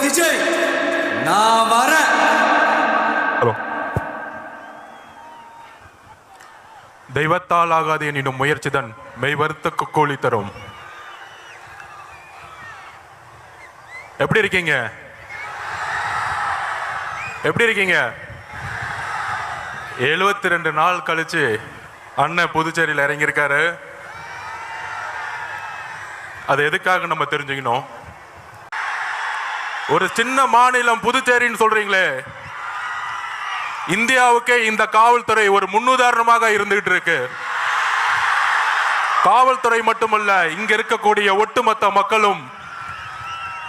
விஜய் நான் வர. ஹலோ. தெய்வத்தால் ஆகாது எனினும் முயற்சிதான் மெய்வருத்த கூலி தரும். எப்படி இருக்கீங்க? எப்படி இருக்கீங்க? எழுபத்தி ரெண்டு நாள் கழிச்சு அண்ணன் புதுச்சேரியில் இறங்கியிருக்காரு. அது எதுக்காக நம்ம தெரிஞ்சுக்கணும்? ஒரு சின்ன மாநிலம் புதுச்சேரின்னு சொல்றீங்களே. இந்தியாவுக்கே இந்த காவல்துறை ஒரு முன்னுதாரணமாக இருந்துகிட்டு இருக்கு. காவல்துறை மட்டுமல்ல இங்க இருக்கக்கூடிய ஒட்டுமொத்த மக்களும்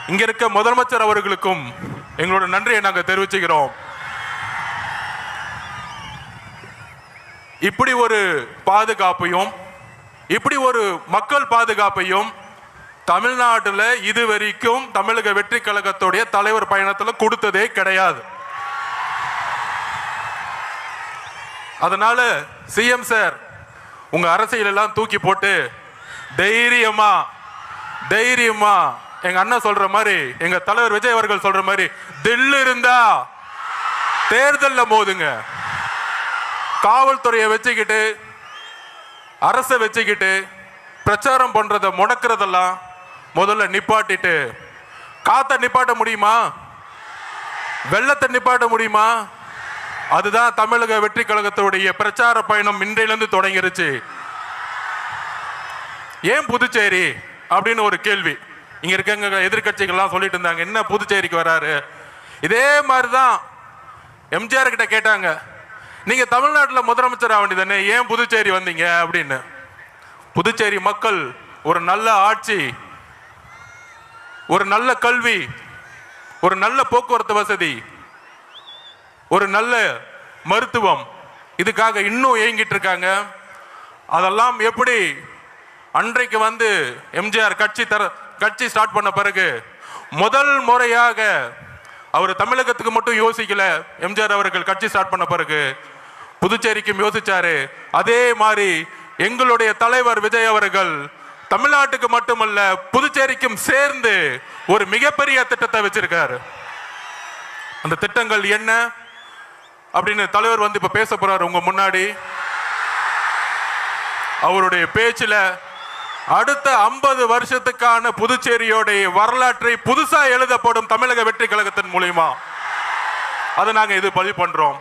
இங்க இருக்க முதலமைச்சர் அவர்களுக்கும் எங்களோட நன்றியை நாங்கள் தெரிவிச்சுக்கிறோம். இப்படி ஒரு பாதுகாப்பையும் இப்படி ஒரு மக்கள் பாதுகாப்பையும் தமிழ்நாட்டில் இதுவரைக்கும் தமிழக வெற்றி கழகத்துடைய தலைவர் பயணத்தில் கொடுத்ததே கிடையாது. அதனால சிஎம் சார் உங்க அரசியல் எல்லாம் தூக்கி போட்டு தைரியமா தைரியமா. எங்க அண்ணன் சொல்ற மாதிரி எங்க தலைவர் விஜய் அவர்கள் சொல்ற மாதிரி தில்லு இருந்தா தேர்தலில் போதுங்க காவல்துறையை வச்சுக்கிட்டு அரசை வச்சுக்கிட்டு பிரச்சாரம் பண்றதை முடக்கிறதெல்லாம் முதல்ல நிப்பாட்டிட்டு காத்த நிப்பாட்ட முடியுமா? வெள்ளத்தை நிப்பாட்ட முடியுமா? அதுதான் தமிழக வெற்றி கழகத்துடைய பிரச்சார பயணம் இன்றையிலிருந்து தொடங்கிருச்சு. ஏன் புதுச்சேரி? அப்படின்னு ஒரு கேள்வி. இங்க இருக்கங்க எதிர்க்கட்சிகள்லாம் சொல்லிட்டு இருந்தாங்க என்ன புதுச்சேரிக்கு வராரு? இதே மாதிரி தான் எம்ஜிஆர் கிட்ட கேட்டாங்க நீங்க தமிழ்நாட்டில் முதலமைச்சர் ஆக வேண்டியதானே ஏன் புதுச்சேரி வந்தீங்க? அப்படின்னு. புதுச்சேரி மக்கள் ஒரு நல்ல ஆட்சி ஒரு நல்ல கல்வி ஒரு நல்ல போக்குவரத்து வசதி ஒரு நல்ல மருத்துவம் இதுக்காக இன்னும் ஏங்கிட்டு இருக்காங்க. அதெல்லாம் எப்படி அன்றைக்கு வந்து எம்ஜிஆர் கட்சி தர கட்சி ஸ்டார்ட் பண்ண பிறகு முதல் முறையாக அவர் தமிழகத்துக்கு மட்டும் யோசிக்கல எம்ஜிஆர் அவர்கள் கட்சி ஸ்டார்ட் பண்ண பிறகு புதுச்சேரிக்கும் யோசிச்சாரு. அதே மாதிரி எங்களுடைய தலைவர் விஜய் அவர்கள் தமிழ்நாட்டுக்கு மட்டுமல்ல புதுச்சேரிக்கும் சேர்ந்து ஒரு மிகப்பெரிய திட்டத்தை வச்சிருக்காரு. அந்த திட்டங்கள் என்ன? அப்படின்னு தலைவர் வந்து இப்ப பேச போறாரு உங்க முன்னாடி. அவருடைய பேச்சுல அடுத்த ஐம்பது வருஷத்துக்கான புதுச்சேரியோடைய வரலாற்றை புதுசா எழுதப்படும் தமிழக வெற்றி கழகத்தின் மூலியமா. அதை நாங்க இது பதிவு பண்றோம்.